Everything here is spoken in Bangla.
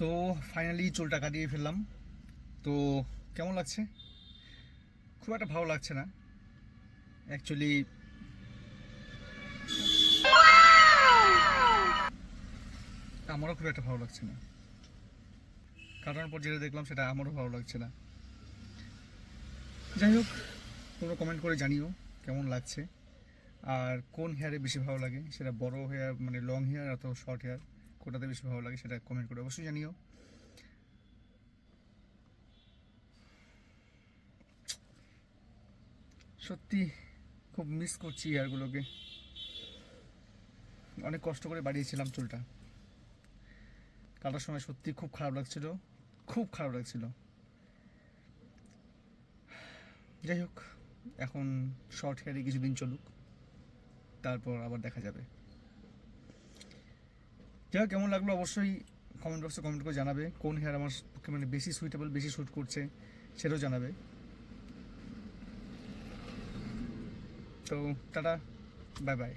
তো ফাইনালি চুলটা কাটিয়ে ফেললাম। তো কেমন লাগছে? খুব একটা ভালো লাগছে না। অ্যাকচুয়ালি আমারও খুব একটা ভালো লাগছে না। কাটানোর পর যেটা দেখলাম সেটা আমারও ভালো লাগছে না। যাই হোক, তোমরা কমেন্ট করে জানিও কেমন লাগছে। আর কোন হেয়ারে বেশি ভালো লাগে? সেটা বড় হেয়ার মানে লং হেয়ার অথবা শর্ট হেয়ার কোনটাতে বেশি ভালো লাগে সেটা কমেন্ট করে অবশ্যই জানিও। সত্যি খুব মিস করছি ইয়ারগুলোকে অনেক কষ্ট করে বাড়িয়েছিলাম চুলটা। কাটার সময় সত্যি খুব খারাপ লাগছিল, খুব খারাপ লাগছিল। যাই হোক, এখন শর্ট হেয়ারে কিছুদিন চলুক, তারপর আবার দেখা যাবে। যাই কেমন লাগল অবশ্যই কমেন্ট বক্সে কমেন্ট করে জানাবে। কোন হেয়ার আমার পক্ষে মানে বেশি সুইটেবল বেশি শ্যুট করছে, সেটাও জানাবে। তো টাটা বাই বাই